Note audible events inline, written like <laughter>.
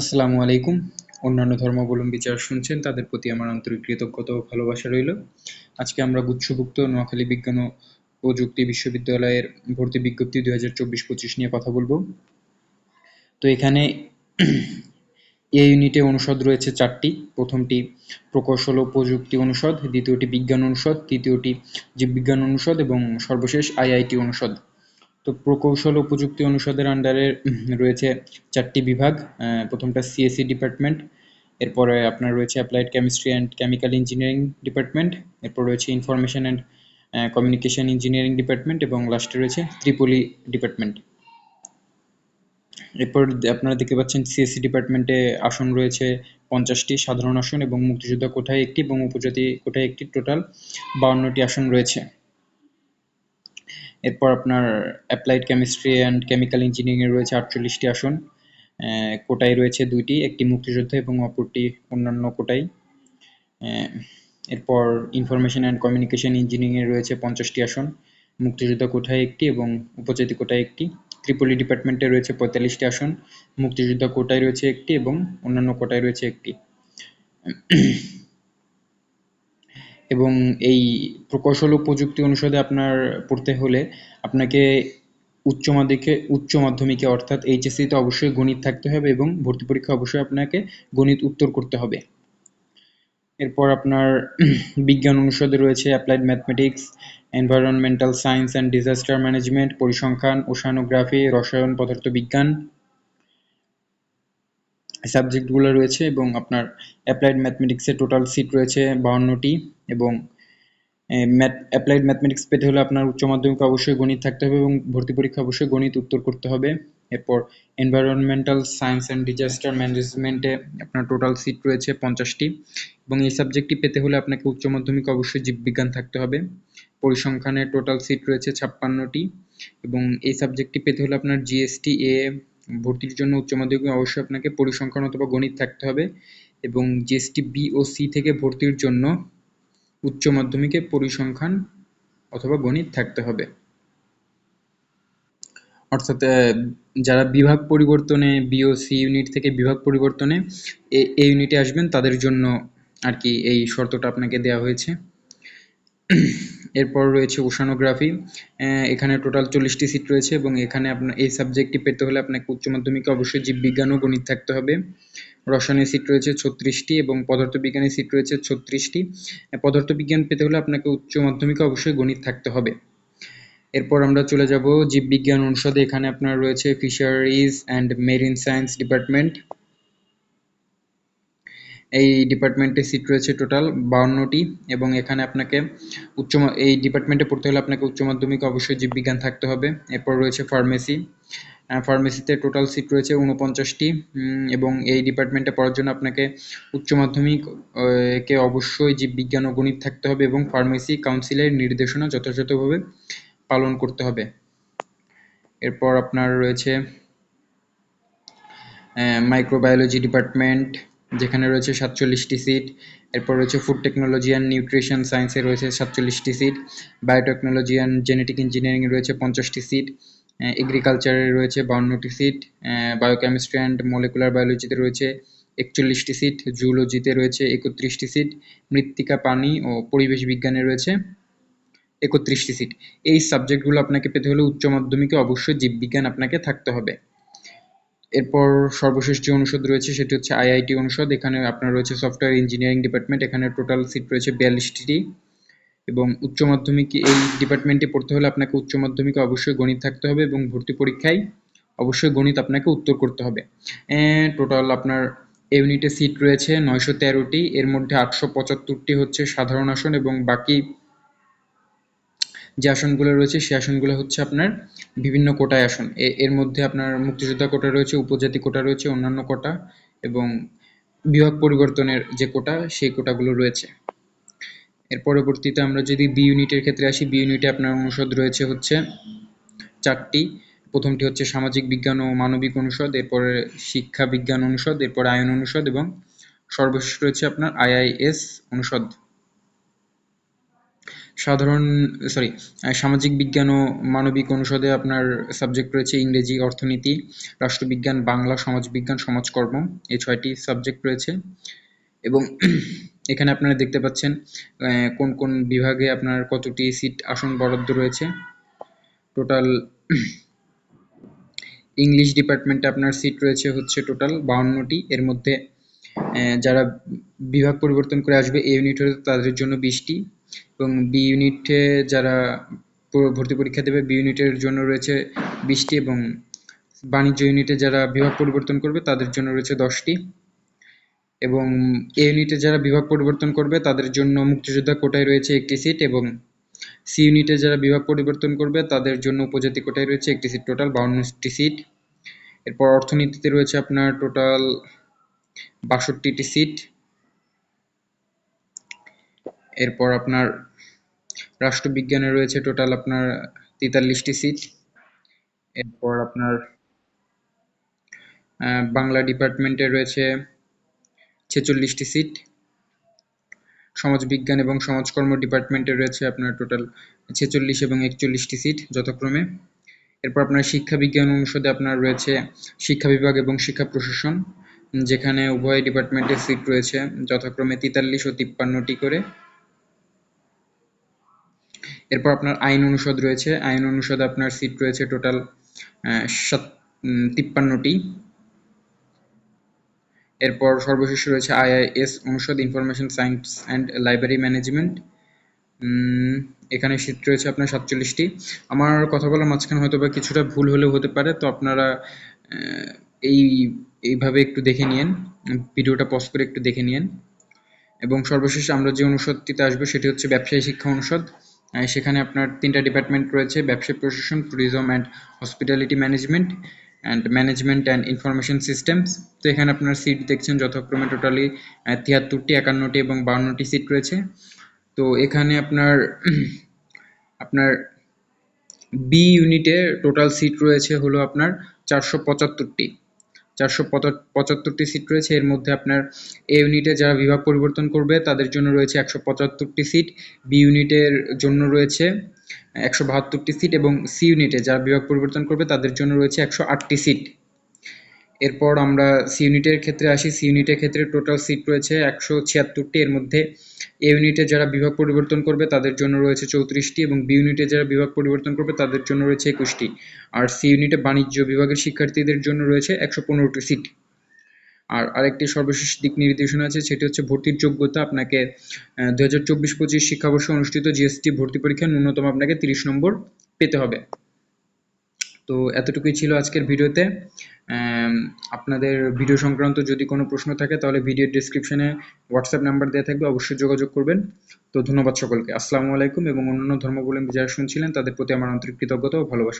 আসসালামু আলাইকুম। অন্যান্য ধর্মাবলম্বী যারা শুনছেন, তাদের প্রতি আমার আন্তরিক কৃতজ্ঞতা ও ভালোবাসা রইল। আজকে আমরা গুচ্ছভুক্ত নোয়াখালী বিজ্ঞান ও প্রযুক্তি বিশ্ববিদ্যালয়ের ভর্তি বিজ্ঞপ্তি দুই হাজার চব্বিশ পঁচিশ নিয়ে কথা বলব। তো এখানে এ ইউনিটে অনুষদ রয়েছে চারটি। প্রথমটি প্রকৌশল ও প্রযুক্তি অনুষদ, দ্বিতীয়টি বিজ্ঞান অনুষদ, তৃতীয়টি জীববিজ্ঞান অনুষদ এবং সর্বশেষ আইআইটি অনুষদ। তো প্রকৌশল ও প্রযুক্তি অনুষদের আন্ডারে রয়েছে চারটি বিভাগ প্রথমটা সিএসসি ডিপার্টমেন্ট এরপরে আপনার রয়েছে applied chemistry and chemical engineering department এরপর রয়েছে information and communication engineering department এবং লাস্টে রয়েছে ত্রিপলি ডিপার্টমেন্ট এরপর আপনারা দেখতে পাচ্ছেন সিএসসি ডিপার্টমেন্টে আসন রয়েছে পঞ্চাশটি সাধারণ আসন এবং মুক্তিযোদ্ধা কোঠায় একটি এবং উপজাতি কোঠায় একটি টোটাল বাউন্নটি আসন রয়েছে। এরপর আপনার অ্যাপ্লাইড কেমিস্ট্রি অ্যান্ড কেমিক্যাল ইঞ্জিনিয়ারিংয়ে রয়েছে আটচল্লিশটি আসন। কোটায় রয়েছে দুইটি, একটি মুক্তিযোদ্ধা এবং অপরটি অন্যান্য কোটায়। এরপর ইনফরমেশন অ্যান্ড কমিউনিকেশন ইঞ্জিনিয়ারিংয়ে রয়েছে পঞ্চাশটি আসন, মুক্তিযোদ্ধা কোঠায় একটি এবং উপজাতি কোটায় একটি। ত্রিপলি ডিপার্টমেন্টে রয়েছে পঁয়তাল্লিশটি আসন, মুক্তিযোদ্ধা কোটায় রয়েছে একটি এবং অন্যান্য কোটায় রয়েছে একটি। এবং এই প্রকৌশল ও প্রযুক্তি অনুষদে আপনার পড়তে হলে আপনাকে উচ্চ মাধ্যমিকে উচ্চ মাধ্যমিকে অর্থাৎ এইচএসসিতে অবশ্যই গণিত থাকতে হবে এবং ভর্তি পরীক্ষা অবশ্যই আপনাকে গণিত উত্তর করতে হবে। এরপর আপনার বিজ্ঞান অনুষদে রয়েছে applied mathematics environmental science and disaster management পরিসংখ্যান, ওশানোগ্রাফি, রসায়ন, পদার্থবিজ্ঞান। সাবজেক্টগুলো রয়েছে এবং আপনার অ্যাপ্লাইড ম্যাথমেটিক্সের টোটাল সিট রয়েছে বাহান্নটি এবং ম্যাথ অ্যাপ্লাইড ম্যাথমেটিক্স পেতে হলে আপনার উচ্চ মাধ্যমিক অবশ্যই গণিত থাকতে হবে এবং ভর্তি পরীক্ষা অবশ্যই গণিত উত্তর করতে হবে। এরপর এনভায়রনমেন্টাল সায়েন্স অ্যান্ড ডিজাস্টার ম্যানেজমেন্টে আপনার টোটাল সিট রয়েছে পঞ্চাশটি এবং এই সাবজেক্টটি পেতে হলে আপনাকে উচ্চ মাধ্যমিক অবশ্যই জীববিজ্ঞান থাকতে হবে। পরিসংখ্যানে টোটাল সিট রয়েছে ছাপ্পান্নটি এবং এই সাবজেক্টটি পেতে হলে আপনার জিএসটি এ ভর্তির জন্য উচ্চ মাধ্যমিকে অবশ্যই আপনাকে পরিসংখ্যান অথবা গণিত থাকতে হবে এবং জিএসটি বি ও সি থেকে ভর্তির জন্য উচ্চ মাধ্যমিকে পরিসংখ্যান অথবা গণিত থাকতে হবে। অর্থাৎ যারা বিভাগ পরিবর্তনে বিওসি ইউনিট থেকে বিভাগ পরিবর্তনে এ ইউনিটে আসবেন, তাদের জন্য আর কি এই শর্তটা আপনাকে দেওয়া হয়েছে। এরপর রয়েছে ওশানোগ্রাফি। এখানে টোটাল চল্লিশটি সিট রয়েছে এবং এখানে আপনার এই সাবজেক্টটি পেতে হলে আপনাকে উচ্চ মাধ্যমিকে অবশ্যই জীববিজ্ঞান ও গণিত থাকতে হবে। রসায়নের সিট রয়েছে ছত্রিশটি এবং পদার্থবিজ্ঞানের সিট রয়েছে ছত্রিশটি। পদার্থবিজ্ঞান পেতে হলে আপনাকে উচ্চ মাধ্যমিকে অবশ্যই গণিত থাকতে হবে। এরপর আমরা চলে যাব জীববিজ্ঞান অনুষদে। এখানে আপনার রয়েছে fisheries and marine science department. এই ডিপার্টমেন্টে সিট রয়েছে টোটাল বাউন্নটি এবং এখানে আপনাকে উচ্চ এই ডিপার্টমেন্টে পড়তে হলে আপনাকে উচ্চ মাধ্যমিক অবশ্যই জীববিজ্ঞান থাকতে হবে। এরপর রয়েছে ফার্মেসি ফার্মেসিতে টোটাল সিট রয়েছে উনপঞ্চাশটি এবং এই ডিপার্টমেন্টে পড়ার জন্য আপনাকে উচ্চ মাধ্যমিক কে অবশ্যই জীববিজ্ঞান ও গণিত থাকতে হবে এবং ফার্মেসি কাউন্সিলের নির্দেশনা যথাযথভাবে পালন করতে হবে। এরপর আপনার রয়েছে মাইক্রোবায়োলজি ডিপার্টমেন্ট যেখানে রয়েছে সাতচল্লিশটি সিট এরপর রয়েছে ফুড টেকনোলজি অ্যান্ড নিউট্রিশন সায়েন্সে রয়েছে সাতচল্লিশটি সিট বায়োটেকনোলজি অ্যান্ড জেনেটিক ইঞ্জিনিয়ারিংয়ে রয়েছে পঞ্চাশটি সিট এগ্রিকালচারে রয়েছে বাউন্নটি সিট বায়োকেমিস্ট্রি অ্যান্ড মলিকুলার বায়োলজিতে রয়েছে একচল্লিশটি সিট জুলজিতে রয়েছে একত্রিশটি সিট মৃত্তিকা পানি ও পরিবেশ বিজ্ঞানে রয়েছে একত্রিশটি সিট এই সাবজেক্টগুলো আপনাকে পেতে হলে উচ্চ মাধ্যমিকে অবশ্যই জীববিজ্ঞান আপনাকে থাকতে হবে। এরপর সর্বশেষ যে অনুষদ রয়েছে, সেটি হচ্ছে আইআইটি অনুষদ। এখানে আপনার রয়েছে সফটওয়্যার ইঞ্জিনিয়ারিং ডিপার্টমেন্ট এখানে টোটাল সিট রয়েছে বিয়াল্লিশটি এবং উচ্চ মাধ্যমিক, এই ডিপার্টমেন্টে পড়তে হলে আপনাকে উচ্চ মাধ্যমিকে অবশ্যই গণিত থাকতে হবে এবং ভর্তি পরীক্ষায় অবশ্যই গণিত আপনাকে উত্তর করতে হবে। টোটাল আপনার ইউনিটে সিট রয়েছে নয়শো তেরোটি। এর মধ্যে আটশো পঁচাত্তরটি হচ্ছে সাধারণ আসন এবং বাকি যে আসনগুলো রয়েছে সেই আসনগুলো হচ্ছে আপনার বিভিন্ন কোটায় আসন। এর মধ্যে আপনার মুক্তিযোদ্ধা কোটা রয়েছে, উপজাতি কোটা রয়েছে, অন্যান্য কোটা এবং বিভাগ পরিবর্তনের যে কোটা, সেই কোটাগুলো রয়েছে। এর পরবর্তীতে আমরা যদি বি ইউনিটের ক্ষেত্রে আসি বি ইউনিটে আপনার অনুষদ রয়েছে হচ্ছে চারটি। প্রথমটি হচ্ছে সামাজিক বিজ্ঞান ও মানবিক অনুষদ, এরপরে শিক্ষা বিজ্ঞান অনুষদ, এরপর আইন অনুষদ এবং সর্বশেষ রয়েছে আপনার আইআইএস অনুষদ। সাধারণ সরি সামাজিক বিজ্ঞান ও মানবিক অনুষদে আপনার সাবজেক্ট রয়েছে ইংরেজি, অর্থনীতি, রাষ্ট্রবিজ্ঞান, বাংলা, সমাজবিজ্ঞান, সমাজকর্ম, এই ছয়টি সাবজেক্ট রয়েছে। এবং <clears throat> এখানে আপনারা দেখতে পাচ্ছেন কোন কোন বিভাগে আপনার কতটি সিট আসন বরাদ্দ রয়েছে। টোটাল ইংলিশ ডিপার্টমেন্টে আপনার সিট রয়েছে হচ্ছে টোটাল বাউন্নটি। এর মধ্যে যারা বিভাগ পরিবর্তন করে আসবে এ ইউনিট হলে তাদের জন্য বিশটি এবং বি ইউনিটে যারা ভর্তি পরীক্ষা দেবে বি ইউনিটের জন্য রয়েছে বিশটি এবং বাণিজ্য ইউনিটে যারা বিভাগ পরিবর্তন করবে, তাদের জন্য রয়েছে দশটি এবং এ ইউনিটে যারা বিভাগ পরিবর্তন করবে, তাদের জন্য মুক্তিযোদ্ধা কোটায় রয়েছে একটি সিট এবং সি ইউনিটে যারা বিভাগ পরিবর্তন করবে, তাদের জন্য উপজাতি কোটায় রয়েছে একটি সিট টোটাল বাউন্নটি সিট এরপর অর্থনীতিতে রয়েছে আপনার টোটাল বাষট্টিটি সিট এরপর আপনার রাষ্ট্রবিজ্ঞানে রয়েছে টোটাল আপনার তেতাল্লিশটি সিট এরপর আপনার বাংলা ডিপার্টমেন্টে রয়েছে ছেচল্লিশটি সিট সমাজবিজ্ঞান এবং সমাজকর্ম ডিপার্টমেন্টে রয়েছে আপনার টোটাল ছেচল্লিশ এবং একচল্লিশটি সিট যথাক্রমে। এরপর আপনার শিক্ষা বিজ্ঞান অনুষদে আপনার রয়েছে শিক্ষা বিভাগ এবং শিক্ষা প্রশাসন। যেখানে উভয় ডিপার্টমেন্টের সিট রয়েছে, যথাক্রমে তেতাল্লিশ ও তিপ্পান্নটি করে। এরপর আপনার আইন অনুষদ রয়েছে, আইন অনুষদে আপনার সিট রয়েছে টোটাল সাত তিপ্পান্নটি। এরপর সর্বশেষ রয়েছে আইআইএস অনুষদ, information science and library management. এখানে সিট রয়েছে আপনার সাতচল্লিশটি। আমার কথা বলার মাঝখানে হয়তো বা কিছুটা ভুল হলেও হতে পারে, তো আপনারা এই এইভাবে একটু দেখে নিয়েন, ভিডিওটা পজ করে একটু দেখে নিয়েন। এবং সর্বশেষ আমরা যে অনুষদটিতে আসব সেটি হচ্ছে ব্যবসায়ী শিক্ষা অনুষদ। সেখানে আপনার তিনটা ডিপার্টমেন্ট রয়েছে, ব্যবসায় প্রশাসন tourism and hospitality management and management and information systems তো এখানে আপনার সিট দেখছেন যথাক্রমে টোটালি তিয়াত্তরটি, একান্নটি এবং বাউন্নটি সিট রয়েছে। তো এখানে আপনার <clears throat> আপনার বি ইউনিটে টোটাল সিট রয়েছে হলো আপনার চারশো পঁচাত্তরটি। চারশো পঁচাত্তরটি সিট রয়েছে। এর মধ্যে আপনার এ ইউনিটে যারা বিভাগ পরিবর্তন করবে, তাদের জন্য রয়েছে একশো পঁচাত্তরটি সিট বি ইউনিটের জন্য রয়েছে একশো বাহাত্তরটি সিট এবং সি ইউনিটে যারা বিভাগ পরিবর্তন করবে, তাদের জন্য রয়েছে একশো আটটি সিট এরপর আমরা সি ইউনিটের ক্ষেত্রে আসি। সি ইউনিটের ক্ষেত্রে টোটাল সিট রয়েছে একশো ছিয়াত্তরটি। এর মধ্যে এ ইউনিটে যারা বিভাগ পরিবর্তন করবে, তাদের জন্য রয়েছে চৌত্রিশটি এবং বি ইউনিটে যারা বিভাগ পরিবর্তন করবে, তাদের জন্য রয়েছে একুশটি। আর সি ইউনিটে বাণিজ্য বিভাগের শিক্ষার্থীদের জন্য রয়েছে একশো পনেরোটি সিট আর আরেকটি সর্বশেষ দিক নির্দেশনা আছে, সেটি হচ্ছে ভর্তির যোগ্যতা। আপনাকে দু হাজার চব্বিশ পঁচিশ শিক্ষাবর্ষে অনুষ্ঠিত জিএসটি ভর্তি পরীক্ষায় ন্যূনতম আপনাকে তিরিশ নম্বর পেতে হবে। তো এতটুকুই ছিল আজকের ভিডিওতে। আপনাদের ভিডিও সংক্রান্ত যদি কোনো প্রশ্ন থাকে, তাহলে ভিডিও ডিসক্রিপশনে হোয়াটসঅ্যাপ নাম্বার দেওয়া থাকবে, অবশ্যই যোগাযোগ করবেন। তো ধন্যবাদ সকলকে। আসসালামু আলাইকুম এবং অন্যান্য ধর্মাবলম্বী যারা শুনছিলেন, তাদের প্রতি আমার আন্তরিক কৃতজ্ঞতা ও ভালোবাসা।